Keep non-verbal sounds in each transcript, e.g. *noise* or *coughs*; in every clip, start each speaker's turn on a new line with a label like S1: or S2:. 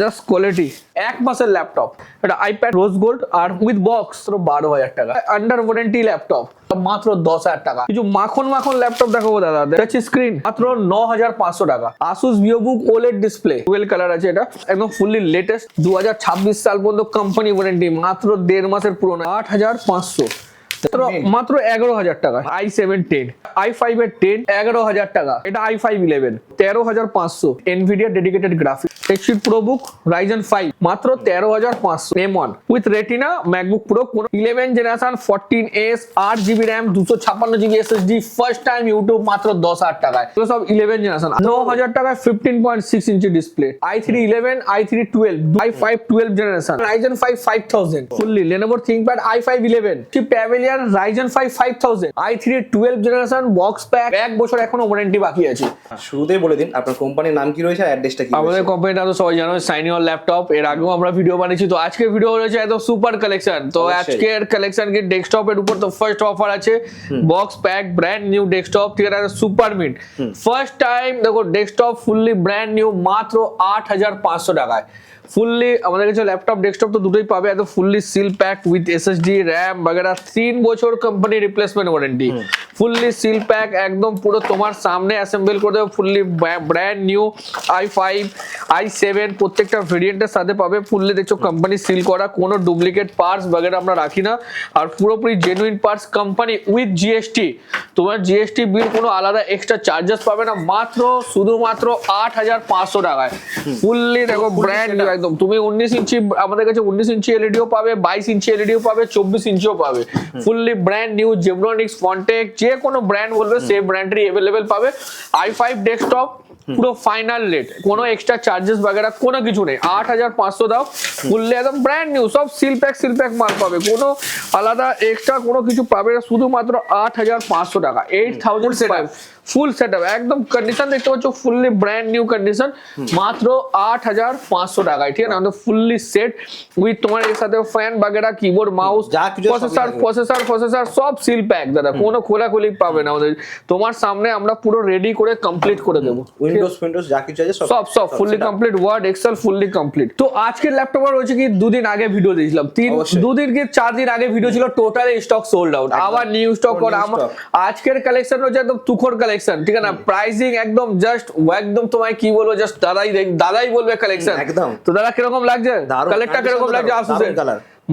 S1: Just quality এক মাসের laptop এটা আইপ্যাড রোজ গোল্ড আর উইথ বক্স বারো হাজার টাকা। আন্ডার ওয়ারেন্টি ল্যাপটপ মাত্র দশ হাজার টাকা। কিছু মাখন মাখন ল্যাপটপ দেখাবো দাদা। টাচ স্ক্রিন মাত্র ন হাজার পাঁচশো টাকা। Asus VivoBook OLED display dual colour আছে এটা। একদম ফুললি লেটেস্ট দু হাজার ছাব্বিশ সাল পর্যন্ত কোম্পানি ওয়ারেন্টি মাত্র দেড় মাসের পুরোনো, আট হাজার পাঁচশো। মাত্র এগারো হাজার টাকা। I seven ten I five এর টেন এগারো হাজার টাকা। এটা আই ফাইভ ইলেভেন তেরো হাজার পাঁচশো। এনভিডিয়া ডেডিকেটেড গ্রাফিক টেকশিট প্রো বুক রাইজেন ফাইভ মাত্র তেরো হাজার পাঁচশো। M one with retina MacBook pro কোন ইলেভেন জেনারেশন ফোরটিন এস আট জিবি র্যাম দুশো ছাপ্পান্ন GB SSD first time YouTube মাত্র দশ হাজার টাকায়। এগুলো সব ইলেভেন জেনারেশন ন হাজার টাকায় fifteen point six inch display I three eleven I three twelve I five twelve generation Ryzen five five thousand fully Lenovo ThinkPad I five eleven Pavilion Ryzen five five thousand I three twelve generation box pack এক বছর এখনও warranty বাকি আছে।
S2: শুরুতেই বলে দিন আপনার কোম্পানির নাম কি রয়েছে অ্যাড্রেসটা কি
S1: আমাদের কোম্পানিটা তো সবাই জানো সাইনি অন ল্যাপটপ এর আগেও আমরা ভিডিও বানিয়েছি তো আজকের ভিডিও রয়েছে একদম সুপার কালেকশন তো আজকের কালেকশন কি ডেস্কটপের উপর তো ফার্স্ট অফার আছে box pack brand new desktop ঠিক আছে সুপার মিট ফার্স্ট টাইম দেখো ডেস্কটপ ফুললি ব্র্যান্ড নিউ মাত্র আট হাজার পাঁচশো টাকায়। ফুললি আমাদের কাছে ল্যাপটপ ডেস্কটপ তো দুটোই পাবে। এত fully seal pack with SSD RAM বাগেরা তিন বছর company replacement warranty fully seal pack একদম পুরো তোমার সামনে অ্যাসেম্বল করে দেবে। Fully brand new I five I seven প্রত্যেকটা ভেরিয়েন্টের সাথে পাবে। ফুললি দেখছ কোম্পানি সিল করা কোনো ডুপ্লিকেট পার্টস বাগেরা আমরা রাখি না। আর পুরোপুরি genuine parts company with GST তোমার জিএসটি বিল কোনো আলাদা এক্সট্রা চার্জেস পাবে না মাত্র শুধুমাত্র আট হাজার পাঁচশো টাকায়। ফুললি দেখো ব্র্যান্ড নিউ একদম। তুমি উনিশ ইঞ্চি আমাদের কাছে উনিশ ইঞ্চি এলইডিও পাবে বাইশ ইঞ্চি এলইডিও পাবে চব্বিশ ইঞ্চিও পাবে। Fully brand new Zebronics Frontech যে কোনো ব্র্যান্ড বলবে সেই ব্র্যান্ডেরই অ্যাভেলেবেল পাবে। আই ফাইভ ডেস্কটপ পুরো ফাইনাল রেট কোনো এক্সট্রা চার্জেস বাগেরা কোনো কিছু নেই। আট হাজার পাঁচশো দাও। খুললে একদম ব্র্যান্ড নিউ সব সিল প্যাক সিল প্যাক মাল পাবে। কোনো আলাদা এক্সট্রা কোনো কিছু পাবে না। শুধুমাত্র আট হাজার পাঁচশো টাকা। Eight thousand.
S2: Full
S1: set up একদম কন্ডিশন দেখতে পাচ্ছ ফুললি ব্র্যান্ড নিউ কন্ডিশন মাত্র আট হাজার পাঁচশো টাকায় ঠিক আছে? আমাদের ফুললি সেট উইথ তোমার এর সাথে fan বাগেরা
S2: keyboard
S1: mouse
S2: processor
S1: processor processor সব সিল প্যাক দাদা কোনো খোলাখুলি পাবে না আমাদের। তোমার সামনে আমরা পুরো রেডি করে কমপ্লিট করে দেবো।
S2: উইন্ডোজ উইন্ডোজ যা কিছু আছে
S1: সব সব
S2: fully
S1: complete Word Excel fully complete তো আজকের ল্যাপটপ আর রয়েছে কি দুদিন আগে ভিডিও দিয়েছিলাম। তিন দুদিন কি চার দিন আগে ভিডিও ছিল টোটাল স্টক সোল্ড আউট আবার নিউ স্টক করা। আজকের কালেকশন রয়েছে একদম তুখর কালেকশন ঠিক আছে না? প্রাইসিং একদম জাস্ট একদম তোমায় কি বলব জাস্ট দাদাই দাদাই বলবে কালেকশন
S2: একদম।
S1: তো দাদা কীরকম লাগছে? কালেক্টটা কীরকম লাগছে? আসুসের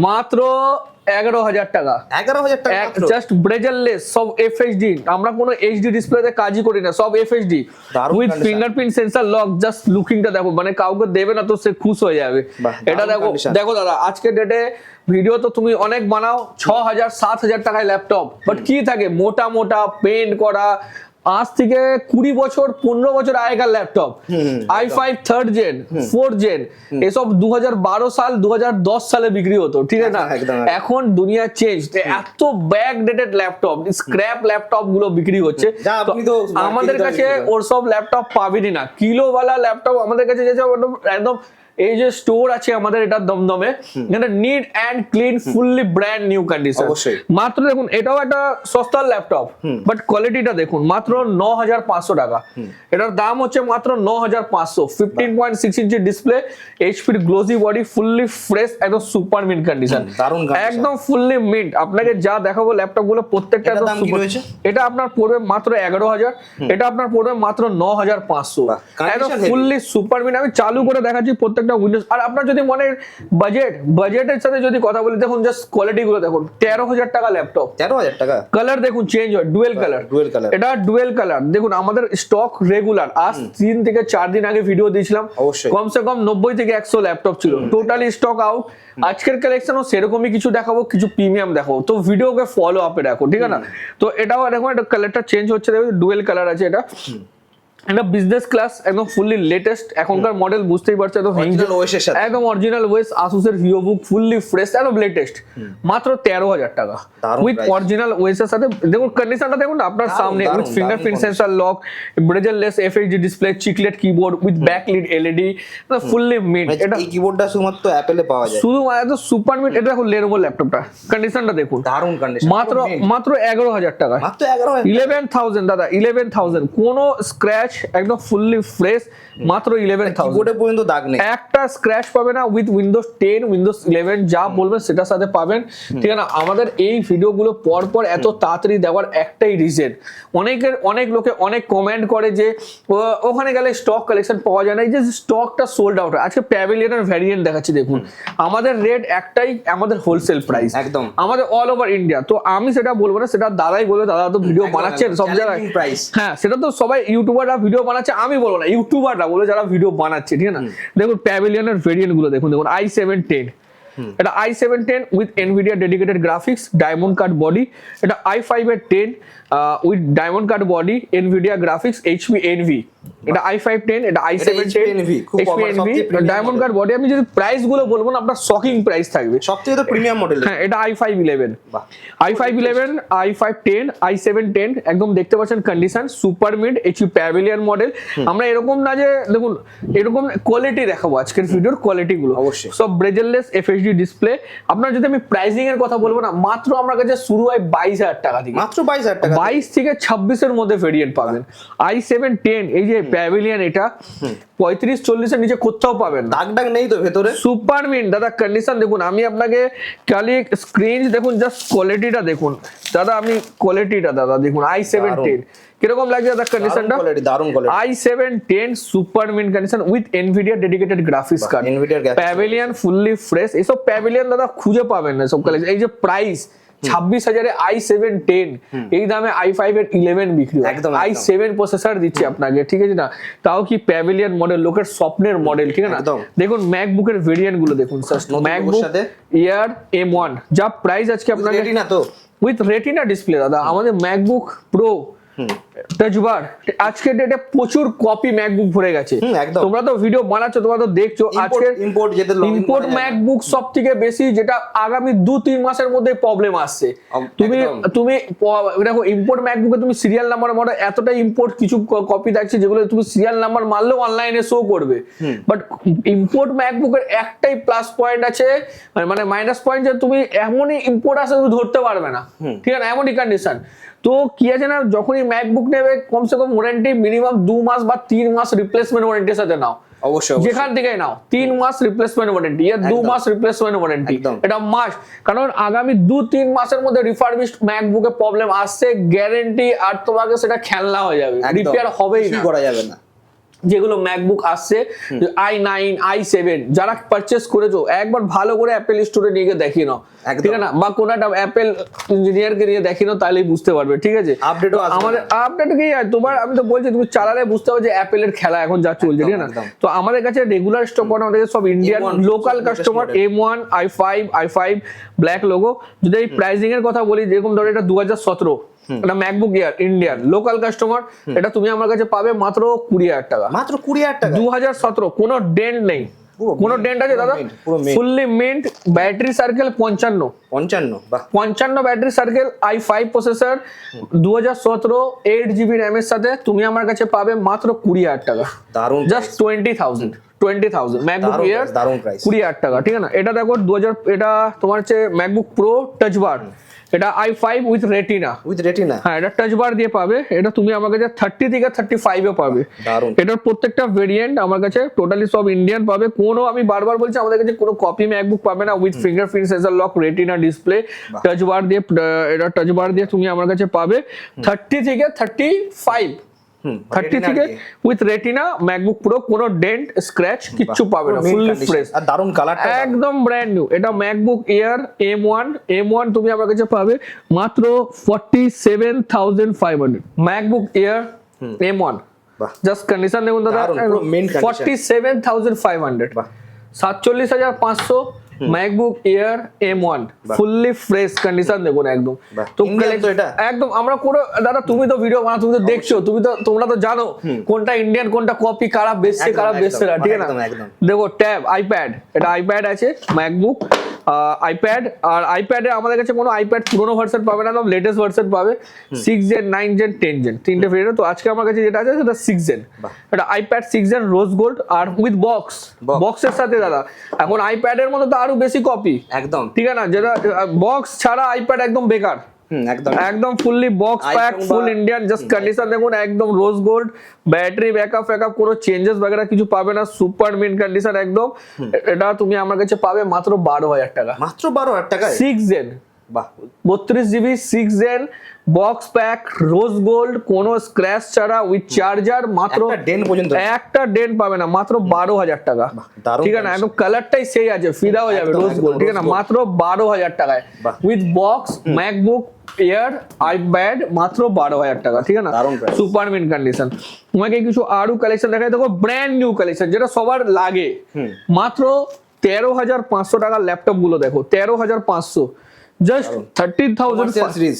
S1: মাত্র এগারো হাজার টাকা।
S2: এগারো হাজার টাকা
S1: জাস্ট ব্রেজারলেস সব আমরা কোনো এইচডি ডিসপ্লেতে কাজই করি না সব
S2: with
S1: fingerprint sensor lock just লুকিংটা দেখো মানে কাউকে দেবে না তো সে খুশ হয়ে যাবে। এটা দেখো দেখো দাদা আজকের ডেটে ভিডিও তো তুমি অনেক বানাও ছ হাজার সাত হাজার টাকায় ল্যাপটপ বাট কি থাকে? মোটা মোটা পেন্ট করা আজ থেকে কুড়ি বছর পনেরো বছর আগেকার
S2: laptop
S1: I five third gen four gen এসব দু বারো সাল দুহাজার দশ সালে বিক্রি হতো ঠিক আছে না। এখন দুনিয়া চেঞ্জ এত ব্যাক ডেটেড ল্যাপটপ স্ক্র্যাপ ল্যাপটপগুলো বিক্রি হচ্ছে। আমাদের কাছে ওর সব ল্যাপটপ পাবেনই না। কিলোওয়ালা ল্যাপটপ আমাদের কাছে যেসব একদম এই যে স্টোর আছে আমাদের এটা দমদমে এটা neat and clean fully brand new
S2: condition
S1: মাত্র দেখুন এটাও একটা সস্তার ল্যাপটপ বাট কোয়ালিটিটা দেখুন মাত্র ন হাজার পাঁচশো টাকা। এটার দাম হচ্ছে মাত্র ন হাজার পাঁচশো fifteen point six inch display এইচপির glossy body fully fresh একদম সুপার মিন্ট কন্ডিশন একদম ফুললি মিন্ট আপনাকে যা দেখাবো ল্যাপটপগুলো প্রত্যেকটা একদম এটা আপনার পড়বে মাত্র এগারো হাজার। এটা আপনার পড়বে মাত্র ন হাজার পাঁচশো একদম ফুললি সুপার মিন্ট আমি চালু করে দেখাচ্ছি প্রত্যেকটা উইন্ডোজ আর আপনার যদি মনে বাজেট বাজেটের সাথে যদি কথা বলি দেখুন জাস্ট কোয়ালিটি গুলো দেখুন তেরো হাজার টাকা ল্যাপটপ
S2: তেরো হাজার টাকা।
S1: কালার দেখুন চেঞ্জ হয় ডুয়েল কালার
S2: dual colour।
S1: এটা ডুয়েল কালার দেখুন আমাদের স্টক রেগুলার আজ তিন থেকে চার দিন আগে ভিডিও দিয়েছিলাম। কমসে কম নব্বই থেকে একশো ল্যাপটপ ছিল। টোটালি স্টক আউট আজকের কালেকশনও সেরকমই কিছু দেখাবো কিছু প্রিমিয়াম দেখাবো। তো ভিডিওকে ফলো আপে রাখো ঠিক আছে? না তো এটাও দেখো এটা কালারটা চেঞ্জ হচ্ছে দেখো ডুয়েল কালার আছে এটা। এটা বিজনেস ক্লাস একদম ফুললি লেটেস্ট এখনকার মডেল বুঝতেই পারছ একদম
S2: OS এর সাথে।
S1: একদম অরিজিনাল ওয়েস আসুসের ভিও বুক ফুললি ফ্রেশ একদম লেটেস্ট মাত্র তেরো হাজার টাকা। উইথ অরিজিনাল ওয়েস এর সাথে দেখুন কন্ডিশনটা দেখুন না আপনার সামনে with
S2: fingerprint
S1: sensor lock bezelless FHD display chiclet keyboard with backlit LED fully mint এটা
S2: এই কিবোর্ডটা শুধুমাত্র অ্যাপেলে পাওয়া যায়।
S1: শুধু একদম সুপার মিড এটা দেখুন লেনোভো ল্যাপটপটা কন্ডিশনটা দেখুন।
S2: দারুণ কন্ডিশন
S1: মাত্র মাত্র এগারো হাজার টাকা
S2: মাত্র এগারো
S1: ইলেভেন থাউজেন্ড দাদা ইলেভেন থাউজেন্ড কোনো স্ক্র্যাচ স্ক্র্যাচ একদম ফুললি ফ্রেশ মাত্র ইলেভেন থাউজেন্ড
S2: কিবোর্ডে পর্যন্ত দাগ নেই।
S1: একটা স্ক্র্যাচ পাবে না with Windows ten Windows eleven যা বলবেন সেটার সাথে পাবেন। ঠিক আছে না আমাদের এই ভিডিওগুলো পর পর এত তাড়াতাড়ি দেওয়ার একটাই রিজন অনেকের অনেক লোকে অনেক কমেন্ট করে যে ওখানে গেলে স্টক কালেকশন পাওয়া যায় না। এই যে স্টকটা সোল্ড আউট আজকে প্যাভিলিয়নের ভ্যারিয়েন্ট দেখাচ্ছি দেখুন। আমাদের রেট একটাই আমাদের হোলসেল প্রাইস
S2: একদম।
S1: আমাদের অল ওভার ইন্ডিয়া তো আমি সেটা বলব না সেটা দাদাই বলবে দাদা তো ভিডিও বানাচ্ছেন সব জায়গায়। হ্যাঁ সেটা তো সবাই ইউটিউবাররা ভিডিও বানাচ্ছে আমি বলব না ইউটিউবাররা বলে যারা ভিডিও বানাচ্ছে ঠিক আছে না? দেখুন প্যাভিলিয়নের ভেরিয়েন্টগুলো দেখুন দেখুন আই সেভেন টেন এটা I seven ten with NVIDIA dedicated graphics diamond cut body এটা আই ফাইভ এর ten with diamond cut body NVIDIA graphics HP Envy এটা আই ফাইভ টেন এটা I
S2: seven
S1: ten
S2: HP
S1: Envy
S2: diamond.
S1: Cut body আমি যদি প্রাইসগুলো বলব না আপনার শকিং প্রাইস থাকবে।
S2: সব থেকে তো প্রিমিয়াম মডেল
S1: হ্যাঁ এটা I five
S2: eleven
S1: I five eleven I five ten I seven ten একদম দেখতে পাচ্ছেন condition super mint HP Pavilion model আমরা এরকম না যে দেখুন এরকম কোয়ালিটি দেখাবো আজকের ভিডিওর কোয়ালিটি গুলো।
S2: অবশ্যই।
S1: সব ব্রেজেললেস এফএইচডি ডিসপ্লে আপনার যদি আমি প্রাইসিং এর কথা বলব না মাত্র আমার কাছে শুরু হয় বাইশ হাজার টাকা থেকে।
S2: মাত্র বাইশ হাজার টাকা
S1: বাইশ থেকে? ছাব্বিশের মধ্যে ভেরিয়েন্ট পাবেন। আই সেভেন টেন এই যে প্যাভিলিয়ন এটা পঁয়ত্রিশ চল্লিশের নিচে কোথাও পাবেন না।
S2: দাগ নেই তো ভেতরে?
S1: সুপার মিন দাদা কন্ডিশন দেখুন আমি আপনাকে খালি স্ক্রিন দেখুন জাস্ট কোয়ালিটিটা দেখুন। দাদা আমি কোয়ালিটিটা দাদা দেখুন আই সেভেন টেন কীরকম লাগছে দাদা কন্ডিশনটা
S2: কোয়ালিটি দারুণ quality
S1: I seven ten super mint condition with NVIDIA dedicated graphics card
S2: NVIDIA
S1: Pavilion fully fresh এইসব প্যাভিলিয়ন দাদা খুঁজে পাবেন না সব কালেকশন এই যে প্রাইস ছাব্বিশ হাজারে আই সেভেন টেন এই দামে আই ফাইভ এর ইলেভেন বিক্রি
S2: একদম,
S1: আই সেভেন প্রসেসর দিচ্ছি আপনাকে ঠিক আছে না? তাও কি প্যাভিলিয়ন মডেল লোকের স্বপ্নের মডেল ঠিক আছে না। দেখুন ম্যাকবুকের ভেরিয়েন্টগুলো দেখুন
S2: নতুন
S1: ম্যাকবুক? ইয়ার এম ওয়ান যা প্রাইস আজকে আপনাকে
S2: না তো।
S1: উইথ রেটিনা ডিসপ্লে দাদা। আমাদের ম্যাকবুক প্রো টাচবার আজকের ডেটে প্রচুর কপি ম্যাকবুক ভরে গেছে। তোমরা তো ভিডিও বানাচ্ছো তোমরা তো দেখছ আজকে
S2: ইম্পোর্ট যেতে
S1: ইম্পোর্ট। ম্যাকবুক সব থেকে বেশি যেটা আগামী দু তিন মাসের মধ্যে প্রবলেম আসছে। তুমি তুমি দেখো ইম্পোর্ট ম্যাকবুকে তুমি সিরিয়াল নাম্বার মডেল এতটা ইম্পোর্ট কিছু কপি দেখছি যেগুলো তুমি সিরিয়াল নাম্বার মারলেও অনলাইনে শো করবে। বাট ইম্পোর্ট ম্যাকবুকের একটাই প্লাস পয়েন্ট আছে মানে- মানে মাইনাস পয়েন্ট যে তুমি এমনই ইম্পোর্ট আসে তুমি ধরতে পারবে না। ঠিক আছে এমনই কন্ডিশন তো কি আছে না যখনই ম্যাকবুক নেবে কমসে কম ওয়ারেন্টি মিনিমাম দু মাস বা তিন মাস রিপ্লেসমেন্ট ওয়ারেন্টির সাথে নাও।
S2: অবশ্যই।
S1: যেখান থেকে নাও তিন মাস রিপ্লেসমেন্ট ওয়ারেন্টি ইয়া দু মাস রিপ্লেসমেন্ট ওয়ারেন্টি। এটা মাস কারণ আগামী দু তিন মাসের মধ্যে রিফার্বিশড ম্যাকবুকে প্রবলেম আসছে গ্যারেন্টি আর তোমাকে সেটা খেলনা হয়ে যাবে রিপেয়ার হবেই না।
S2: করা যাবে না।
S1: যেগুলো ম্যাকবুক আসছে আই নাইন আই সেভেন যারা পারচেস করেছ একবার ভালো করে অ্যাপেল স্টোরে নিয়ে গিয়ে দেখিয়ে নাও। ঠিক আছে না? বা কোনো একটা অ্যাপেল ইঞ্জিনিয়ারকে নিয়ে দেখিয়ে নাও তাহলেই বুঝতে পারবে ঠিক আছে?
S2: ও
S1: আমাদের আপডেট কি তোমার আমি তো বলছি তুমি চালালে বুঝতে পারবে যে অ্যাপেলের খেলা এখন যা চলছে ঠিক আছে না? তো আমাদের কাছে রেগুলার স্টক মানে আমাদের সব
S2: Indian
S1: local
S2: customer
S1: M one i five i five black logo যদি এই প্রাইসিং এর কথা বলি যেরকম ধরো এটা দু হাজার সতেরো এটা MacBook Air Indian local customer এটা তুমি আমার কাছে পাবে মাত্র কুড়ি হাজার টাকা।
S2: মাত্র কুড়ি হাজার টাকা?
S1: দু হাজার সতেরো কোনো ডেন্ট নেই। কোনো ডেন্ট আছে দাদা। ফুললি মিন্ট ব্যাটারি সার্কেল পঞ্চান্ন।
S2: পঞ্চান্ন
S1: পঞ্চান্ন battery circle i five processor দু হাজার সতেরো এইট জিবি র্যামের সাথে তুমি আমার কাছে পাবে মাত্র কুড়ি হাজার টাকা।
S2: দারুণ
S1: just twenty
S2: thousand
S1: twenty
S2: thousand MacBook Air.
S1: কুড়ি হাজার টাকা ঠিক আছে? না এটা দেখো দু হাজার এটা তোমার হচ্ছে ম্যাকবুক প্রো টাচ বার এটা i five with Retina
S2: with Retina
S1: হ্যাঁ এটা টাচ বার দিয়ে পাবে। এটা তুমি আমার কাছে থার্টি থেকে থার্টি ফাইভে পাবে। এটার প্রত্যেকটা ভেরিয়েন্ট আমার কাছে টোটালি সব ইন্ডিয়ান পাবে। কোনো আমি বারবার বলছি আমাদের কাছে কোনো কপি ম্যাকবুক পাবে না। With fingerprint sensor lock Retina display touch bar দিয়ে এটা টাচ বার দিয়ে তুমি আমার কাছে পাবে। থার্টি থেকে থার্টি ফাইভ থার্টি থেকে উইথ রেটিনা ম্যাকবুক পুরো কোনো ডেন্ট স্ক্র্যাচ কিচ্ছু পাবে না ফুললি ফ্রেশ
S2: আর দারুণ কালারটা
S1: একদম ব্র্যান্ড নিউ এটা MacBook Air M one M one তুমি আমার কাছে পাবে মাত্র forty seven thousand five hundred MacBook Air M
S2: one
S1: just condition দেখুন দাদা। Forty seven thousand five
S2: hundred
S1: সাতচল্লিশ হাজার পাঁচশো MacBook Air M one fully fresh condition দেখুন একদম। তো? একদম আমরা কোনো দাদা তুমি তো ভিডিও বানা তুমি তো দেখছ তুমি তো তোমরা তো জানো কোনটা ইন্ডিয়ান কোনটা কপি কারা
S2: বেসছে
S1: কারা
S2: বেসছে
S1: বেচছে না ঠিক আছে না? দেখো ট্যাব আইপ্যাড এটা আইপ্যাড আছে ম্যাকবুক আইপ্যাড আর আইপ্যাডে আমাদের কাছে কোনো আইপ্যাড পুরোনো ভার্সন পাবে না একদম লেটেস্ট ভার্সন পাবে। Six gen nine gen ten gen তিনটে ভেরিয়েন্ট তো আজকে আমার কাছে যেটা আছে সেটা সিক্স জেন। এটা iPad six gen rose gold R with box. বক্সের সাথে দাদা। এখন আইপ্যাডের মতো তো আরও বেশি কপি
S2: একদম।
S1: ঠিক আছে না? যেটা বক্স ছাড়া আইপ্যাড একদম বেকার।
S2: একদম
S1: একদম fully box
S2: iPhone
S1: pack full
S2: বা-
S1: ইন্ডিয়ান জাস্ট কন্ডিশন দেখুন একদম রোজ গোল্ড ব্যাটারি ব্যাকআপ ফ্যাকআপ কোনো চেঞ্জেস वगैरह কিছু পাবে না সুপার মিন কন্ডিশন একদম এটা তুমি আমার কাছে পাবে মাত্র বারো হাজার টাকা
S2: মাত্র বারো হাজার টাকায়
S1: সিক্স জেন
S2: বাহ
S1: বত্রিশ GB six gen box pack rose gold কোনো স্ক্র্যাচ ছাড়া উইথ চার্জার মাত্র
S2: একটা ডেন পর্যন্ত
S1: একটা ডেন্ট পাবে না মাত্র বারো হাজার টাকা
S2: দারুণ
S1: ঠিক আছে না একদম কালারটাই সেই আছে ফিদা হয়ে যাবে
S2: একদম,
S1: রোজ
S2: একদম,
S1: গোল্ড ঠিক আছে না
S2: rose gold।
S1: মাত্র বারো হাজার টাকায়
S2: বাহ।
S1: With box MacBook Air iPad মাত্র বারো হাজার টাকা ঠিক আছে না? সুপার মিন কন্ডিশন তোমাকে কিছু আরও কালেকশন দেখায় দেখো ব্র্যান্ড নিউ কালেকশন যেটা সবার লাগে। মাত্র তেরো হাজার পাঁচশো টাকার ল্যাপটপগুলো দেখো তেরো হাজার পাঁচশো। জাস্ট থার্টিন থাউজেন্ড
S2: সিরিজ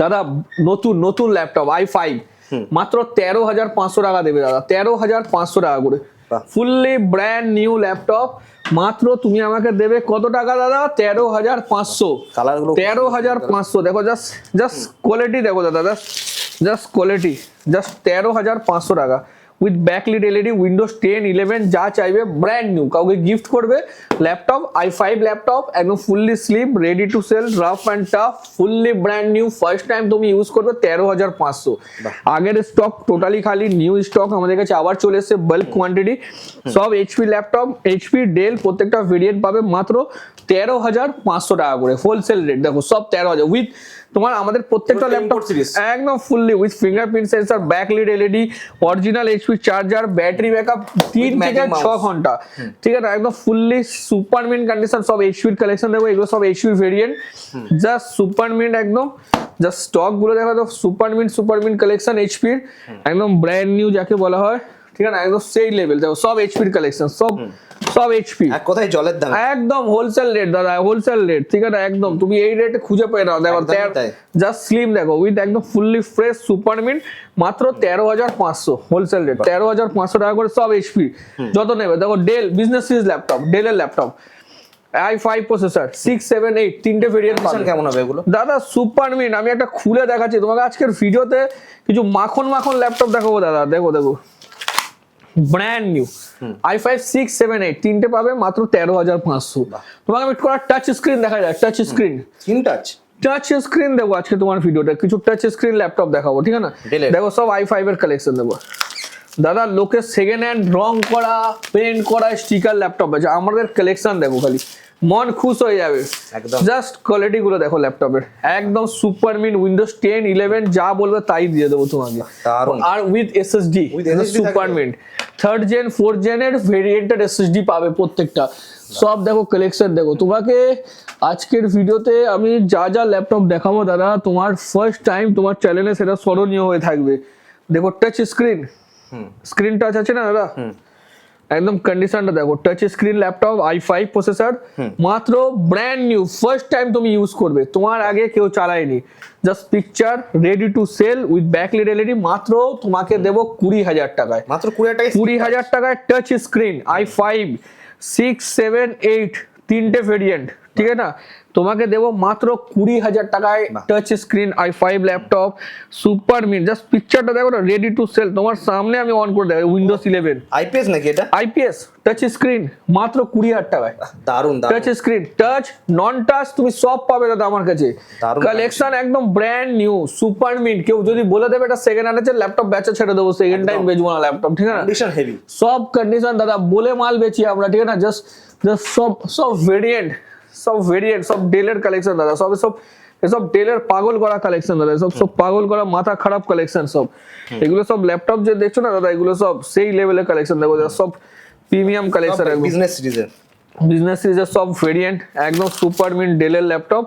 S1: দাদা নতুন নতুন ল্যাপটপ আই ফাইভ মাত্র তেরো হাজার পাঁচশো টাকা দেবে দাদা তেরো হাজার পাঁচশো টাকা করে। ফুললি ব্র্যান্ড নিউ ল্যাপটপ মাত্র তুমি আমাকে দেবে কত টাকা দাদা? তেরো হাজার পাঁচশো।
S2: কালার
S1: তেরো হাজার পাঁচশো। দেখো জাস্ট জাস্ট কোয়ালিটি দেখো দাদা জাস্ট জাস্ট কোয়ালিটি জাস্ট তেরো হাজার পাঁচশো টাকা। With backlit LED Windows ten eleven যা চাইবে ব্র্যান্ড নিউ কাউকে গিফট করবে ল্যাপটপ আই ফাইভ ল্যাপটপ একদম fully slim ready to sell rough and tough fully brand new first time তুমি ইউজ করবে তেরো হাজার পাঁচশো। আগের স্টক টোটালি খালি নিউ স্টক আমাদের কাছে আবার চলে এসেছে বাল্ক কোয়ান্টিটি সব এইচপি ল্যাপটপ এইচপি ডেল প্রত্যেকটা ভেরিয়েন্ট পাবে। মাত্র তেরো হাজার পাঁচশো টাকা করে হোলসেল রেট দেখো সব তেরো হাজার উইথ তোমার আমাদের প্রত্যেকটা ল্যাপটপ
S2: series।
S1: একদম fully with fingerprint sensor backlit LED original HP charger battery backup তিন থেকে ছ ঘণ্টা। ঠিক আছে? একদম ফুললি সুপার মিন্ট কন্ডিশন সব এইচপির কালেকশন দেখো এগুলো সব এইচপির ভেরিয়েন্ট জাস্ট সুপার মিন্ট একদম। জাস্ট স্টকগুলো দেখো তো super mint super mint collection এইচপির একদম ব্র্যান্ড নিউ যাকে বলা হয়। ঠিক আছে? একদম সেই লেভেল দেখো সব এইচপির কালেকশন সব সব এইচপি
S2: এক কথায় জলের দাম?
S1: একদম হোলসেল রেট দাদা হোলসেল রেট ঠিক আছে? একদম। তুমি এই রেটে খুঁজে পেয়ে নাও। দেখো জাস্ট স্লিম দেখো উইথ একদম ফুললি ফ্রেশ সুপার মিন্ট মাত্র তেরো হাজার পাঁচশো হোলসেল রেট তেরো হাজার পাঁচশো টাকা করে সব এইচপি যত নেবে। দেখো ডেল বিজনেস সিরিজ ল্যাপটপ ডেলের laptop i five processor six seven eight তিনটে ভেরিয়েন্ট
S2: Condition কেমন হবে এগুলো?
S1: দাদা সুপার মিন আমি একটা খুলে দেখাচ্ছি। তোমাকে আজকের ভিডিওতে কিছু মাখন মাখন ল্যাপটপ দেখাবো দাদা। দেখো দেখো। Brand new i five six seven eight তিনটে পাবে মাত্র তেরো হাজার পাঁচশো। তোমাকে আমি করা টাচ স্ক্রিন দেখা যায় touch screen
S2: screen touch
S1: touch screen দেবো আজকে তোমার ভিডিওটা কিছু টাচ স্ক্রিন ল্যাপটপ দেখাবো ঠিক আছে? না দেখো সব আই ফাইভ এর কালেকশন দেবো। দাদা লোকের সেকেন্ড হ্যান্ড রং করা পেন্ট করা স্টিকার ল্যাপটপ আছে আমাদের কালেকশন দেখো খালি। মন খুশ হয়ে যাবে।
S2: একদম।
S1: জাস্ট কোয়ালিটি গুলো দেখো ল্যাপটপের একদম super mint Windows ten eleven যা বলবে তাই দিয়ে দেবো তোমাকে। আর
S2: with SSD super.
S1: Mint third gen fourth জেনের ভেরিয়েন্টের এসএসডি পাবে প্রত্যেকটা। সব দেখো কালেকশন দেখো। তোমাকে আজকের ভিডিওতে আমি যা যা ল্যাপটপ দেখাবো দাদা তোমার ফার্স্ট টাইম তোমার চ্যানেলে সেটা স্মরণীয় হয়ে থাকবে। দেখো টাচ স্ক্রিন
S2: হুম।
S1: স্ক্রিন টাচ আছে না দাদা। একদম কন্ডিশনটা দেখো touch screen laptop i five processor মাত্র ব্র্যান্ড নিউ ফার্স্ট টাইম তুমি ইউজ করবে তোমার আগে কেউ চালায়নি। Just picture ready to sell with backlit LED মাত্র তোমাকে দেবো কুড়ি হাজার টাকায়।
S2: মাত্র কুড়ি টাকা
S1: কুড়ি হাজার টাকায় touch screen i five six seven eight তিনটে ভেরিয়েন্ট ঠিক আছে না? তোমাকে দেবো মাত্র কুড়ি হাজার টাকায়। Touch screen i five laptop super mint just পিকচারটা দেখো না রেডি টু সেল তোমার সামনে আমি অন করে দেবো উইন্ডোজ ইলেভেন
S2: আইপিএস নাকি এটা?
S1: আইপিএস টাচ স্ক্রিন মাত্র কুড়ি হাজার টাকায়। দারুণ
S2: touch
S1: screen touch non touch তুমি সব পাবে দাদা আমার কাছে। কালেকশন একদম ব্র্যান্ড নিউ সুপার মিন্ট কেউ যদি বলে দেবে এটা সেকেন্ড হ্যান্ড আছে ল্যাপটপ বেচা ছেড়ে দেবো সেকেন্ড টাইম। বেচবো না ল্যাপটপ ঠিক আছে
S2: কন্ডিশন হেভি
S1: সব কন্ডিশন দাদা বলে মাল বেচি আমরা ঠিক আছে না? জাস্ট জাস্ট সব সব ভেরিয়েন্ট সব ভেরিয়েন্ট সব ডেলের কালেকশন দাদা সব সব এসব ডেলের পাগল করা কালেকশন দাদা সব সব পাগল করা মাথা খারাপ কালেকশন সব। এগুলো সব ল্যাপটপ যে দেখছ না দাদা এগুলো সব সেই লেভেলের কালেকশন দেখো সব প্রিমিয়াম কালেকশন
S2: বিজনেস সিরিজের
S1: বিজনেস সিরিজের সব ভেরিয়েন্ট একদম সুপার মিন ডেলের ল্যাপটপ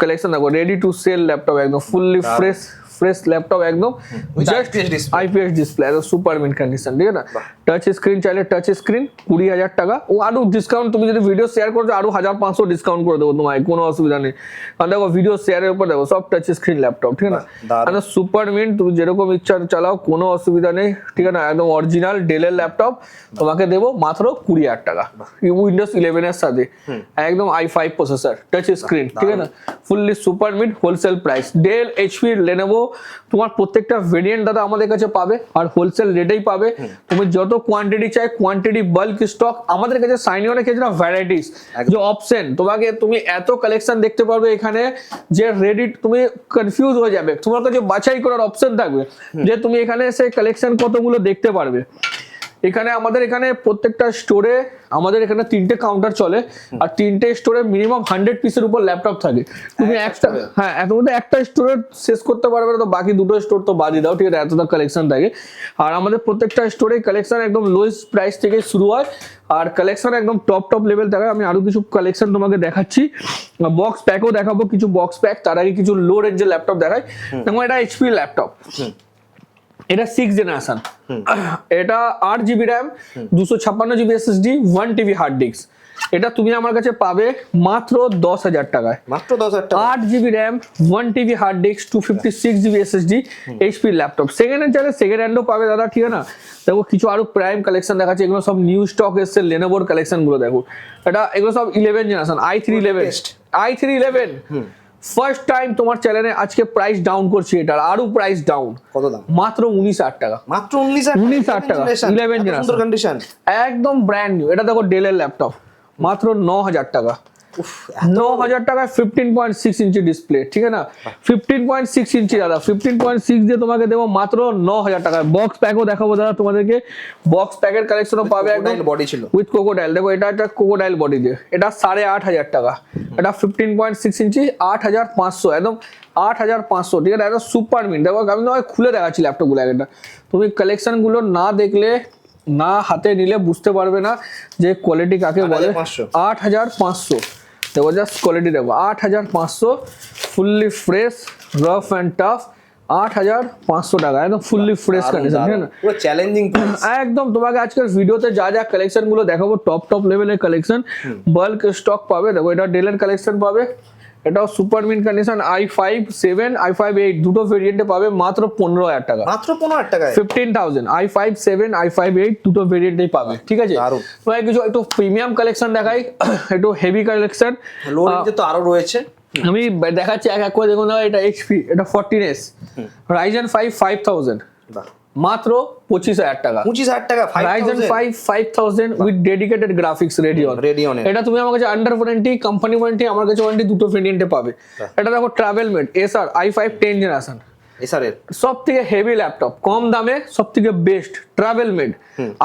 S1: কালেকশন দেখো রেডি টু সেল ল্যাপটপ একদম ফুললি ফ্রেশ ফ্রেশ ল্যাপটপ একদম। আইপিএস ডিসপ্লে একদম সুপার মিন কন্ডিশন ঠিক আছে টাচ স্ক্রিন চাইলে টাচ স্ক্রিন কুড়ি হাজার টাকা। ও আরও ডিসকাউন্ট তুমি যদি ভিডিও শেয়ার করছ আরও হাজার পাঁচশো ডিসকাউন্ট করে দেবো তোমায় কোনো অসুবিধা নেই। কারণ দেখো ভিডিও শেয়ারের উপর দেখো সব টাচ স্ক্রিন ল্যাপটপ ঠিক। না? সুপার মিন তুমি যেরকম ইচ্ছা চালাও কোনো অসুবিধা নেই ঠিক আছে না? একদম অরিজিনাল ডেলের ল্যাপটপ তোমাকে দেবো মাত্র কুড়ি হাজার টাকা। উইন্ডোজ ইলেভেনের সাথে। একদম i five processor touch screen ঠিক আছে না? Fully super mint wholesale price Dell HP Lenovo তোমার প্রত্যেকটা ভেরিয়েন্ট দাদা আমাদের কাছে পাবে আর হোলসেল রেটেই পাবে। তুমি যত কোয়ান্টিটি চাই কোয়ান্টিটি বাল্ক স্টক আমাদের কাছে সাইনিওনের ক্ষেত্রে ভ্যারাইটিস যে অপশন তোমাকে তুমি এত কালেকশন দেখতে পারবে এখানে যে রেডি তুমি কনফিউজ হয়ে যাবে। তোমার কাছে বাছাই করার অপশন থাকবে যে তুমি এখানে সেই কালেকশন কতগুলো দেখতে পারবে। এখানে আমাদের এখানে প্রত্যেকটা স্টোরে আমাদের এখানে তিনটে কাউন্টার চলে। আর তিনটে স্টোরে মিনিমাম হান্ড্রেড পিসের উপর ল্যাপটপ থাকে। তুমি একটা হ্যাঁ এত মধ্যে একটা স্টোরে শেষ করতে পারবে না তো বাকি দুটো স্টোর তো বাদই দাও ঠিক আছে এতটা কালেকশন থাকে। আর আমাদের প্রত্যেকটা স্টোরে কালেকশন একদম লোয়েস্ট প্রাইস থেকে শুরু হয় আর কালেকশন একদম টপ টপ লেভেল থাকে। আমি আরও কিছু কালেকশন তোমাকে দেখাচ্ছি। বক্স প্যাকও দেখাবো কিছু বক্স প্যাক তার আগে কিছু লো রেঞ্জের ল্যাপটপ দেখাই। দেখো এটা এইচপি ল্যাপটপ এটা সিক্স জেনারেশন এটা আট জিবি র্যাম দুশো ছাপ্পান্ন GB SSD one TB hard disk এটা তুমি আমার কাছে পাবে মাত্র দশ হাজার টাকায়।
S2: মাত্র দশ হাজার টাকা।
S1: আট GB RAM one TB hard disk two fifty six GB SSD HP laptop second hand চাইলে সেকেন্ড হ্যান্ডও পাবে দাদা ঠিক না? দেখো কিছু আরও প্রাইম কালেকশন দেখাচ্ছে এগুলো সব নিউ স্টক এসছে লেনোভোর কালেকশনগুলো দেখো। এটা এগুলো সব eleven generation i three
S2: eleven
S1: i three eleven first time তোমার চ্যানেলে আজকে প্রাইস ডাউন করছি এটার আরও প্রাইস ডাউন
S2: কত দাম?
S1: মাত্র উনিশ হাজার টাকা।
S2: মাত্র উনিশ হাজার
S1: 19,000 টাকা, 11
S2: সুন্দর কন্ডিশন
S1: একদম ব্র্যান্ড নিউ এটা দেখো ডেলের ল্যাপটপ মাত্র ন হাজার টাকা। ন হাজার টাকায় fifteen point six inch display ঠিক আছে না? ফিফটিন পয়েন্ট সিক্স ইঞ্চি দাদা ফিফটিন পয়েন্ট সিক্স দিয়ে তোমাকে দেবো মাত্র ন হাজার টাকায় বক্স প্যাকও দেখাবো দাদা তোমাদেরকে। বক্স প্যাকের কালেকশনও পাবে একদম
S2: বডি ছিল।
S1: উইথ কোকোডাইল দেখো এটা একটা কোকোডাইল বডি দিয়ে। এটা সাড়ে আট হাজার টাকা। এটা ফিফটিন পয়েন্ট সিক্স ইঞ্চি আট হাজার পাঁচশো একদম আট হাজার পাঁচশো ঠিক আছে? একদম সুপার মিন দেখো আমি তোমাকে খুলে দেখাচ্ছি ল্যাপটপগুলো একটা। তুমি কালেকশনগুলো না দেখলে না হাতে নিলে বুঝতে পারবে না যে কোয়ালিটি কাকে বলে। আট হাজার পাঁচশো। দেখো জাস্ট কোয়ালিটি দেখো আট হাজার পাঁচশো fully fresh rough and tough আট হাজার পাঁচশো টাকা একদম ফুললি ফ্রেশ কন্ডিশন ঠিক না
S2: পুরো চ্যালেঞ্জিং
S1: একদম তোমাকে আজকের ভিডিওতে যা যা কালেকশনগুলো দেখাবো টপ টপ লেভেলের কালেকশন বাল্ক স্টক পাবে দেখো এটা ডেলের কালেকশন পাবে। এটাও super mint condition i five seven i five eight দুটো ভেরিয়েন্টে পাবে মাত্র পনেরো হাজার টাকা।
S2: মাত্র পনেরো হাজার টাকায়?
S1: Fifteen thousand i five seven i five eight দুটো ভেরিয়েন্টেই পাবে ঠিক আছে?
S2: দারুণ।
S1: তোমাকে কিছু একটু প্রিমিয়াম কালেকশন দেখাই *coughs* একটু হেভি কালেকশন
S2: লো রেঞ্জে তো আরও রয়েছে।
S1: আমি দেখাচ্ছি এক এক করে দেখুন এটা এইচপি এটা fourteen S Ryzen five five
S2: thousand
S1: মাত্র পঁচিশ হাজার টাকা।
S2: পঁচিশ হাজার টাকা five
S1: Ryzen 5 5000 with dedicated graphics Radeon
S2: Radeon
S1: এটা তুমি আমার কাছে আন্ডার ওয়ারেন্টি কোম্পানি ওয়ারেন্টি আমার কাছে ওয়ারেন্টি দুটো ভেরিয়েন্টে পাবে। এটা দেখো TravelMate Acer i5 10 generation
S2: এসারের
S1: সব থেকে হেভি ল্যাপটপ কম দামে সব থেকে best TravelMate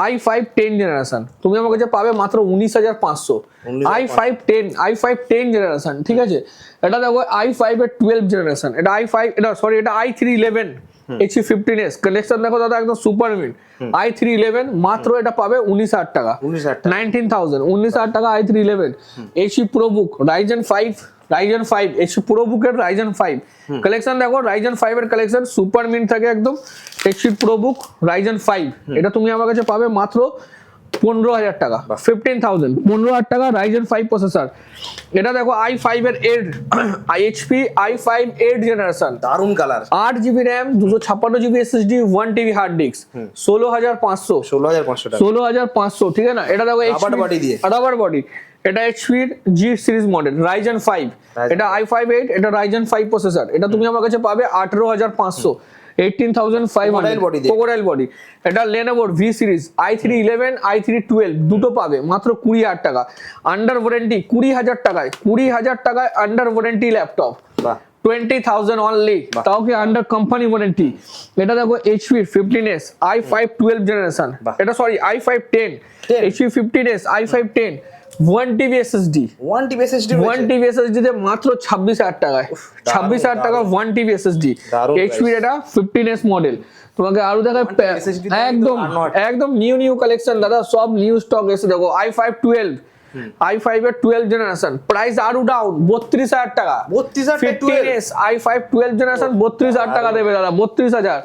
S1: i five ten generation তুমি আমার কাছে পাবে মাত্র উনিশ হাজার পাঁচশো। I five ten i five ten generation ঠিক আছে? এটা দেখো আই ফাইভ এর টুয়েলভ জেনারেশন এটা আই ফাইভ এটা সরি এটা i three eleven fifteen S collection দেখো দাদা একদম সুপার আই থ্রি ইলেভেন মাত্র এটা পাবে উনিশ হাজার টাকা। নাইনটিন থাউজেন্ড উনিশ হাজার টাকা I three eleven pro book Ryzen five Ryzen five pro বুকের রাইজেন ফাইভ কালেকশন দেখো রাইজেন ফাইভ এর কালেকশন সুপার মিন থাকে একদম। HP pro book Ryzen five এটা তুমি আমার কাছে পাবে মাত্র পনেরো হাজার টাকা। ফিফটিন থাউজেন্ড পনেরো হাজার টাকা রাইজেন ফাইভ প্রসেসর এটা দেখো আই ফাইভ এর eight i HP i five eight generation
S2: দারুণ কালার
S1: আট জিবি র্যাম দুশো ছাপ্পান্ন GB SSD one TB hard disk ষোলো হাজার পাঁচশো।
S2: ষোলো হাজার পাঁচশো
S1: ষোলো হাজার পাঁচশো ঠিক আছে না? এটা দেখো
S2: Rubber body দিয়ে।
S1: রাবার বডি এটা এইচপির G series model
S2: Ryzen five
S1: এটা আই ফাইভ এইট এটা রাইজেন ফাইভ প্রসেসর এটা তুমি আমার কাছে পাবে আঠেরো হাজার পাঁচশো। Eighteen thousand five hundred
S2: Crocodile
S1: crocodile body এটা লেনোভোর V series i three eleven i three twelve দুটো পাবে মাত্র কুড়ি হাজার টাকা। আন্ডার ওয়ারেন্টি কুড়ি হাজার টাকায় কুড়ি হাজার টাকায় under warranty
S2: laptop
S1: twenty thousand only তাও কি আন্ডার কোম্পানি ওয়ারেন্টি এটা দেখো HP fifteen S i five twelve
S2: generation
S1: এটা sorry i five ten
S2: 10
S1: HP fifteen S i five ten one TB SSD
S2: one T SSD
S1: one TB SSD তে মাত্র ছাব্বিশ হাজার টাকায়। ছাব্বিশ হাজার টাকা ওয়ান টিভি এসএসডি এইচপি এটা ফিফটিন এস মডেল তোমাকে আরও দেখায়
S2: 1TB SSD তে
S1: একদম একদম নিউ নিউ কালেকশন দাদা সব নিউ স্টক এসে দেখো i five twelve i five এর টুয়েলভ জেনারেশন প্রাইস আরও ডাউন বত্রিশ হাজার টাকা।
S2: 32,000 টাকা 12
S1: S i five twelve generation বত্রিশ হাজার টাকা দেবে দাদা বত্রিশ হাজার।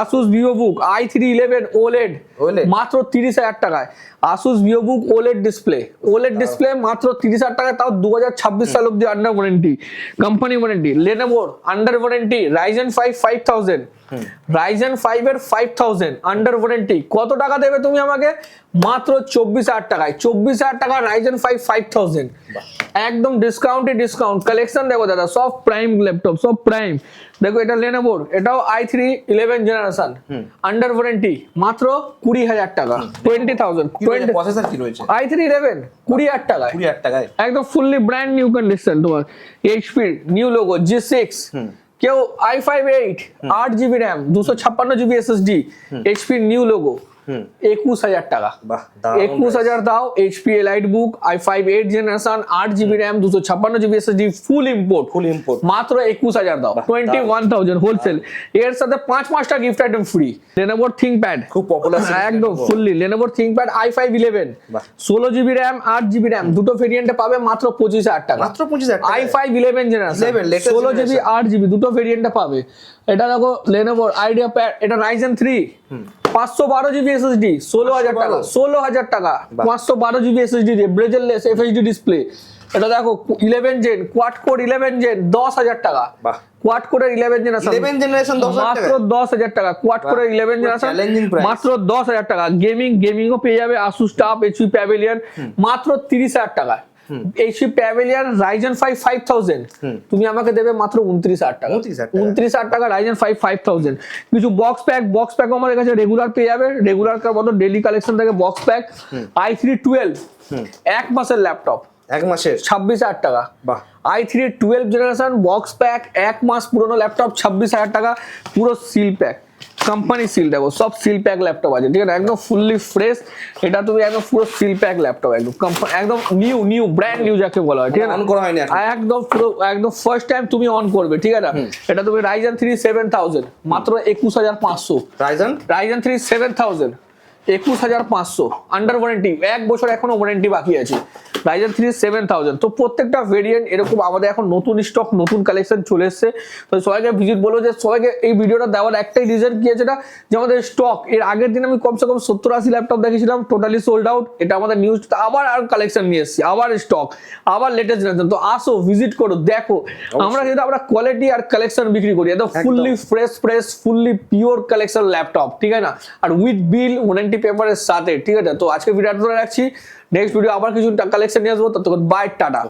S1: Asus VivoBook i three eleven
S2: OLED
S1: মাত্র তিরিশ হাজার টাকায়। Asus VivoBook book OLED display OLED display মাত্র তিরিশ হাজার টাকা তাও দু হাজার ছাব্বিশ সাল অব্দি under warranty company warranty লেনোভোর under warranty Ryzen five five thousand Ryzen five এর ফাইভ থাউজেন্ড আন্ডার ওয়ারেন্টি কত টাকা দেবে তুমি আমাকে? মাত্র চব্বিশ হাজার টাকায়, চব্বিশ হাজার টাকা রাইজেন ফাইভ ফাইভ থাউজেন্ড একদম ডিসকাউন্টে ডিসকাউন্ট কালেকশন দেখো দাদা সব প্রাইম ল্যাপটপ সব প্রাইম দেখো এটা লেনোভোর এটাও i three eleven generation under warranty মাত্র কুড়ি হাজার টাকা। টোয়েন্টি থাউজেন্ড
S2: প্রসেসর কি রয়েছে?
S1: আই থ্রি ইলেভেন কুড়ি হাজার টাকায়।
S2: কুড়ি হাজার টাকায়।
S1: একদম ফুললি ব্র্যান্ড নিউ কন্ডিশন তোমার HP new logo G six কেউ আই ফাইভ এইট আট জিবি র্যাম দুশো ছাপ্পান্ন GB SSD HP new logo একুশ হাজার টাকা। একুশ হাজার দাও HP EliteBook i five eight generation আট জিবি র্যাম দুশো ছাপ্পান্ন GB SSD full import
S2: full import
S1: মাত্র একুশ হাজার দাও টোয়েন্টি ওয়ান থাউজেন্ড হোলসেল এর সাথে পাঁচ পাঁচটা গিফট আইটেম ফ্রি লেনোভোর থিংপ্যাড
S2: খুব পপুলার
S1: একদম ফুললি লেনোভোর থিংপ্যাড আই ফাইভ ইলেভেন ষোলো জিবি র্যাম আট জিবি র্যাম দুটো ভেরিয়েন্টে পাবে মাত্র পঁচিশ হাজার টাকা।
S2: মাত্র পঁচিশ হাজার
S1: i five eleven generation
S2: 11, latest
S1: ষোলো জিবি আট জিবি দুটো ভেরিয়েন্টে পাবে। এটা দেখো লেনোভোর আইডিয়া প্যাড এটা রাইজেন থ্রি পাঁচশো বারো জিবি এসএসডি ষোলো হাজার টাকা ষোলো হাজার টাকা পাঁচশো বারো জিবি এসএসডি দিয়ে ব্রেজেললেস এফএইচডি ডিসপ্লে। এটা দেখো eleven gen quad core eleven gen দশ হাজার টাকা। কোয়াড কোডের ইলেভেন জেনারেশন।
S2: 11 generation 10,000
S1: মাত্র দশ হাজার টাকা। কোয়াড
S2: বাহ,
S1: কোডের ইলেভেন জেনারেশন মাত্র দশ হাজার টাকা। গেমিং গেমিংও পেয়ে যাবে। আসুস টাপ এইচপি প্যাভিলিয়ন মাত্র তিরিশ হাজার টাকা HP Pavilion Ryzen five five thousand তুমি আমাকে দেবে মাত্র উনত্রিশ হাজার টাকা।
S2: 29,000 টাকা।
S1: উনত্রিশ হাজার টাকা রাইজেন ফাইভ ফাইভ থাউজেন্ড কিছু বক্স প্যাক বক্স প্যাকও আমাদের কাছে রেগুলার পেয়ে যাবে। রেগুলার মতো ডেলি কালেকশন থেকে box pack i three twelve এক মাসের ল্যাপটপ
S2: এক মাসের?
S1: ছাব্বিশ হাজার টাকা।
S2: বাহ।
S1: I three twelve generation box pack এক মাস পুরনো ল্যাপটপ ছাব্বিশ হাজার টাকা। পুরো সিল প্যাক কোম্পানি সিল দেখো সব সিল প্যাক ল্যাপটপ আছে ঠিক আছে? একদম ফুললি ফ্রেশ এটা তুমি একদম পুরো সিল প্যাক ল্যাপটপ একদম। একদম নিউ নিউ ব্র্যান্ড নিউ যাকে বলা হয় ঠিক আছে?
S2: অন করা হয়নি
S1: একদম পুরো একদম ফার্স্ট টাইম তুমি অন করবে ঠিক আছে? এটা তুমি রাইজেন থ্রি সেভেন থাউজেন্ড মাত্র একুশ হাজার পাঁচশো।
S2: Ryzen
S1: Ryzen three seven thousand একুশ হাজার পাঁচশো আন্ডার ওয়ারেন্টি এক বছর এখনও ওয়ারেন্টি বাকি আছে। রাইজেন থ্রি সেভেন থাউজেন্ড তো প্রত্যেকটা ভেরিয়েন্ট এরকম আমাদের এখন নতুন স্টক নতুন কালেকশন চলে এসছে। তো সবাইকে ভিজিট বলো যে সবাইকে এই ভিডিওটা দেওয়ার একটাই রিজন কি আছে না? যে আমাদের স্টক এর আগের দিন আমি কমসে কম সত্তর আশি ল্যাপটপ দেখেছিলাম টোটালি সোল্ড আউট এটা আমাদের নিউজ আবার আর কালেকশন নিয়ে এসেছি আবার স্টক আবার লেটেস্ট জেনারেশন তো আসো ভিজিট করো দেখো। আমরা কিন্তু আমরা কোয়ালিটি আর কালেকশন বিক্রি করি একদম fully fresh fresh fully pure collection laptop ঠিক আছে না? আর উইথ বিল ওয়ারেন্টি পেপারের সাথে, ঠিক আছে? তো আজকে ভিডিওটা রাখছি। নেক্সট ভিডিও আবার কিছু কালেকশন নিয়ে আসব, ততক্ষণ বাই টাটা।